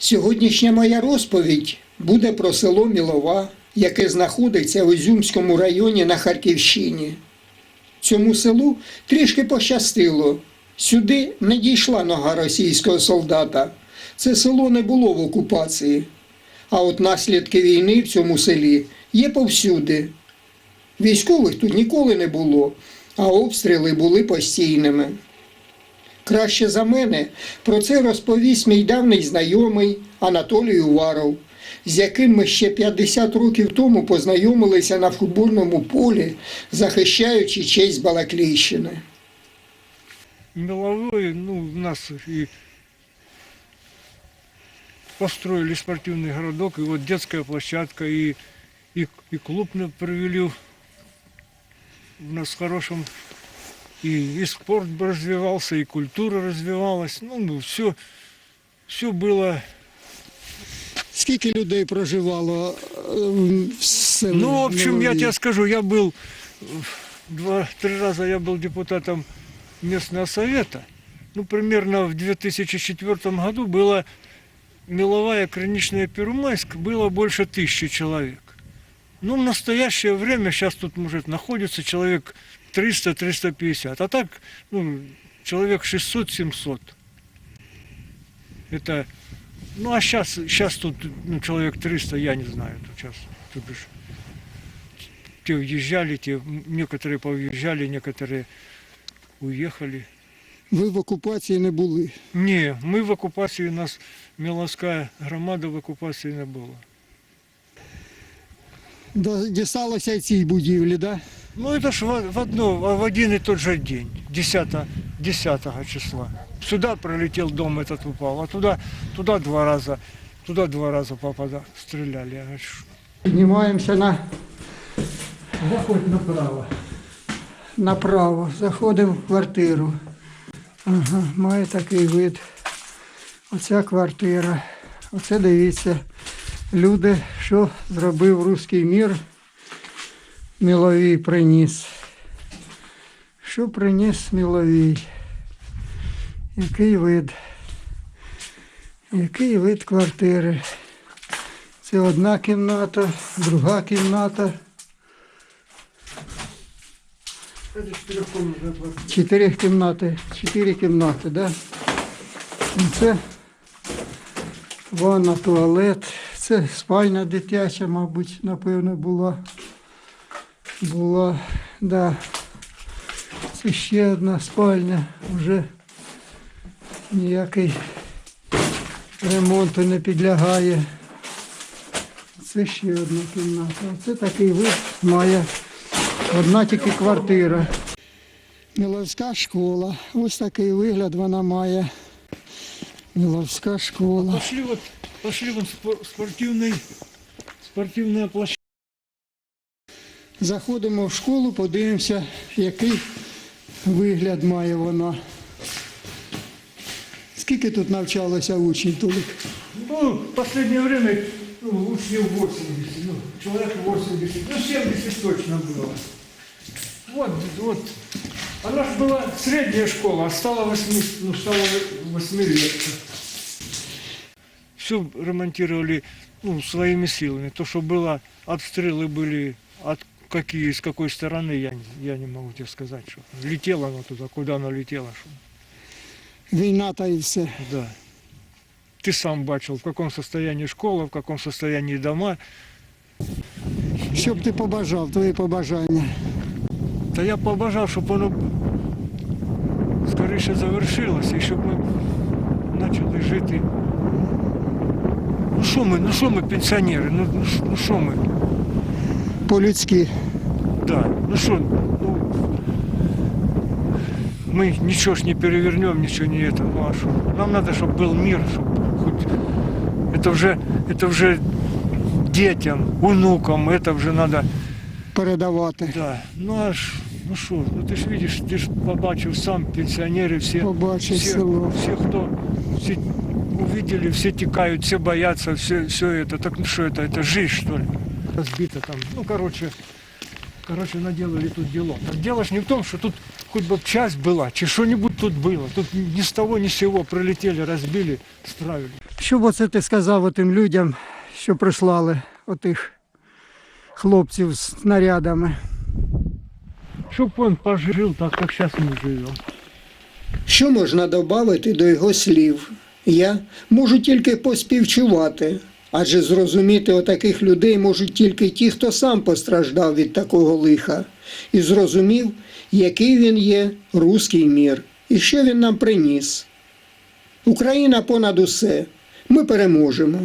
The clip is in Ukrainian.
Сьогоднішня моя розповідь буде про село Мілова, яке знаходиться в Ізюмському районі на Харківщині. Цьому селу трішки пощастило. Сюди не дійшла нога російського солдата. Це село не було в окупації. А от наслідки війни в цьому селі є повсюди. Військових тут ніколи не було, а обстріли були постійними. Краще за мене про це розповість мій давній знайомий Анатолій Уваров, з яким ми ще 50 років тому познайомилися на футбольному полі, захищаючи честь Балаклійщини. меловой, ну, у нас и построили спортивный городок, и вот детская площадка, и, и, и клуб привели у нас в хорошем, и, и спорт бы развивался, и культура развивалась, ну, ну все, все было, Скільки людей проживало в селі? ну, в общем, я тебе скажу, я был э, два-три раза я был депутатом местного совета. Ну, примерно в 2004 году было меловая Криничная Первомайск, было больше тысячи человек. Ну, в настоящее время сейчас тут может находится человек 300-350, а так, ну, человек 600-700. Это, ну, а сейчас, сейчас тут ну, человек 300, я не знаю, тут сейчас, тут бишь, те уезжали, те, м, некоторые повъезжали, некоторые уехали. Ви в окупації не були. Ні, ми в окупації, у нас Міловська громада в окупації не була. Дісталося й цій будівлі, так? Да? Ну это ж в, в одно, в один и тот же день, 10, 10 числа. Сюда пролетел дом этот упал, а туда, туда два раза, туда два раза попада, стреляли. Я говорю, «Ш- Піднімаємося на, Заходь направо. направо, заходимо в квартиру. Ага, має такий вид. Оця квартира. Оце дивіться. Люди, що зробив руський мір, Міловій приніс. Що приніс Міловій? Який вид? Який вид квартири? Це одна кімната, друга кімната. Чотири кімнати, чотири кімнати, да? Це ванна, туалет. Це спальня дитяча, мабуть, напевно, була. Була, да. Це ще одна спальня, вже ніякий ремонту не підлягає. Це ще одна кімната. Це такий вид має одна тільки квартира. Міловська школа. Ось такий вигляд вона має. Міловська школа. Пошли вот, пошли вон спор- спортивный, спортивная площадка. Заходимо в школу, подивимося, який вигляд має вона. Скільки тут навчалося учнів Толік? Ну, в последнее время, ну, учнів 80, ну, человек 80, ну, 70 точно было. Вот, вот. Она же была средняя школа, а стала 8, ну, стала 8 лет. Все ремонтировали ну, своими силами. То, что было, обстрелы были от какие, с какой стороны, я, не- я не могу тебе сказать, что летело оно туда, куда оно летело. Что, Війна та і все. да. Ты сам бачил, в каком состоянии школа, в каком состоянии дома. Що б ти побажав, твої побажання? Та я побажав, щоб воно скоріше завершилося і щоб ми почали жити. Ну що ми, ну що ми пенсіонери, ну, ну, що- ну що ми? По-людськи. Да, ну що, ну, ми нічого ж не перевернемо, нічого не это, ну а що? Нам треба, щоб був мир, щоб хоч это вже, это вже дітям, онукам, это вже треба. передавати. Да, ну аж, ну що, ну ти ж видиш, ти ж побачив сам пенсіонери всі. Побачив все, село. все, кто все увидели, все текают, все боятся, все, все это. Так ну что это, это жизнь, что ли? Разбито там. Ну, короче, короче, наделали тут дело. Так дело ж не в том, что тут хоть бы часть была, чи что-нибудь тут было. Тут ни с того, ни с сего прилетели, разбили, справили. Що б оце ти сказав тим людям, що прислали отих хлопців з снарядами? Чтоб он пожил так, как сейчас мы живем. Що можна додати до його слів? Я можу тільки поспівчувати, адже зрозуміти отаких людей можуть тільки ті, хто сам постраждав від такого лиха, і зрозумів, який він є руський мір, і що він нам приніс. Україна понад усе. Ми переможемо.